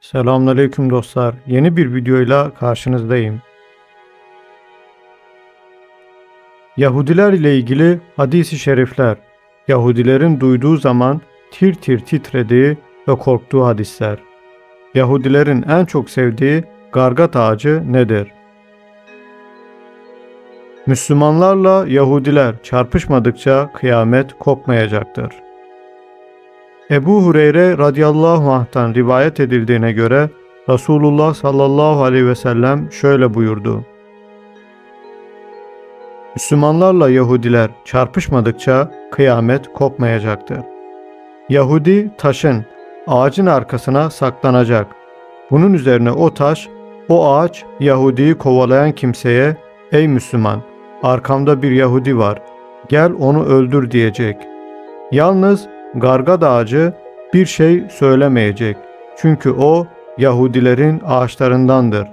Selamünaleyküm dostlar. Yeni bir videoyla karşınızdayım. Yahudiler ile ilgili hadisi şerifler. Yahudilerin duyduğu zaman tir tir titrediği ve korktuğu hadisler. Yahudilerin en çok sevdiği gargat ağacı nedir? Müslümanlarla Yahudiler çarpışmadıkça kıyamet kopmayacaktır. Ebu Hureyre radıyallahu anh'tan rivayet edildiğine göre Resulullah sallallahu aleyhi ve sellem şöyle buyurdu. Müslümanlarla Yahudiler çarpışmadıkça kıyamet kopmayacaktır. Yahudi taşın, ağacın arkasına saklanacak. Bunun üzerine o taş, o ağaç Yahudi'yi kovalayan kimseye, ''Ey Müslüman, arkamda bir Yahudi var, gel onu öldür.'' diyecek. Yalnız Gargad ağacı bir şey söylemeyecek. Çünkü o Yahudilerin ağaçlarındandır.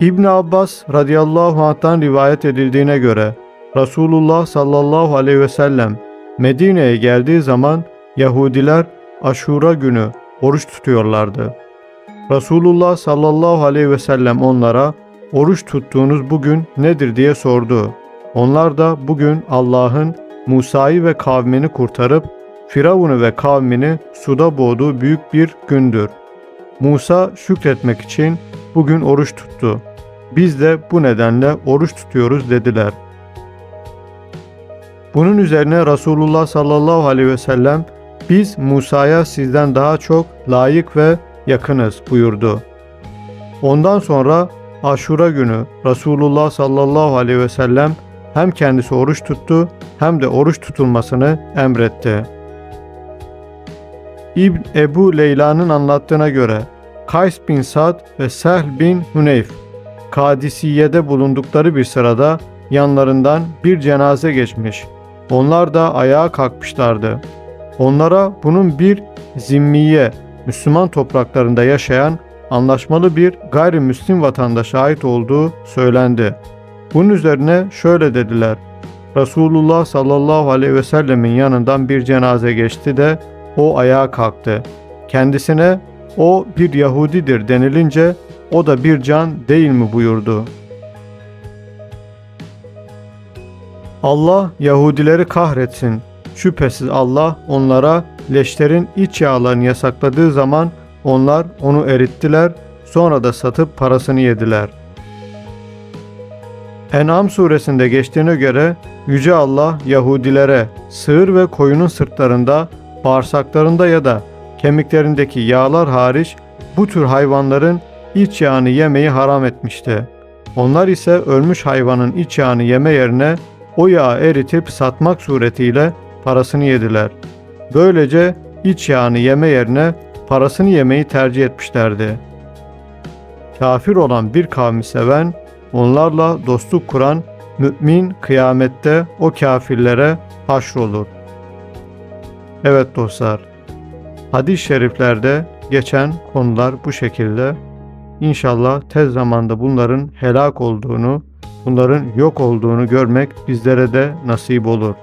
İbn Abbas radıyallahu anh'tan rivayet edildiğine göre Resulullah sallallahu aleyhi ve sellem Medine'ye geldiği zaman Yahudiler Aşura günü oruç tutuyorlardı. Resulullah sallallahu aleyhi ve sellem onlara oruç tuttuğunuz bugün nedir diye sordu. Onlar da bugün Allah'ın Musa'yı ve kavmini kurtarıp Firavun'u ve kavmini suda boğduğu büyük bir gündür. Musa şükretmek için bugün oruç tuttu. Biz de bu nedenle oruç tutuyoruz dediler. Bunun üzerine Resulullah sallallahu aleyhi ve sellem biz Musa'ya sizden daha çok layık ve yakınız buyurdu. Ondan sonra Aşura günü Resulullah sallallahu aleyhi ve sellem hem kendisi oruç tuttu hem de oruç tutulmasını emretti. İbn Ebu Leyla'nın anlattığına göre Kays bin Sad ve Sehl bin Huneyf Kadisiye'de bulundukları bir sırada yanlarından bir cenaze geçmiş. Onlar da ayağa kalkmışlardı. Onlara bunun bir zimmiye, Müslüman topraklarında yaşayan anlaşmalı bir gayrimüslim vatandaşa ait olduğu söylendi. Bunun üzerine şöyle dediler. Resulullah sallallahu aleyhi ve sellemin yanından bir cenaze geçti de o ayağa kalktı. Kendisine o bir Yahudidir denilince o da bir can değil mi buyurdu. Allah Yahudileri kahretsin. Şüphesiz Allah onlara leşlerin iç yağlarını yasakladığı zaman onlar onu erittiler, sonra da satıp parasını yediler. En'am suresinde geçtiğine göre Yüce Allah Yahudilere sığır ve koyunun sırtlarında, bağırsaklarında ya da kemiklerindeki yağlar hariç bu tür hayvanların iç yağını yemeyi haram etmişti. Onlar ise ölmüş hayvanın iç yağını yeme yerine o yağı eritip satmak suretiyle parasını yediler. Böylece iç yağını yeme yerine parasını yemeyi tercih etmişlerdi. Kafir olan bir kavmi seven, onlarla dostluk kuran mümin kıyamette o kafirlere haşrolur. Evet dostlar, hadis-i şeriflerde geçen konular bu şekilde. İnşallah tez zamanda bunların helak olduğunu, bunların yok olduğunu görmek bizlere de nasip olur.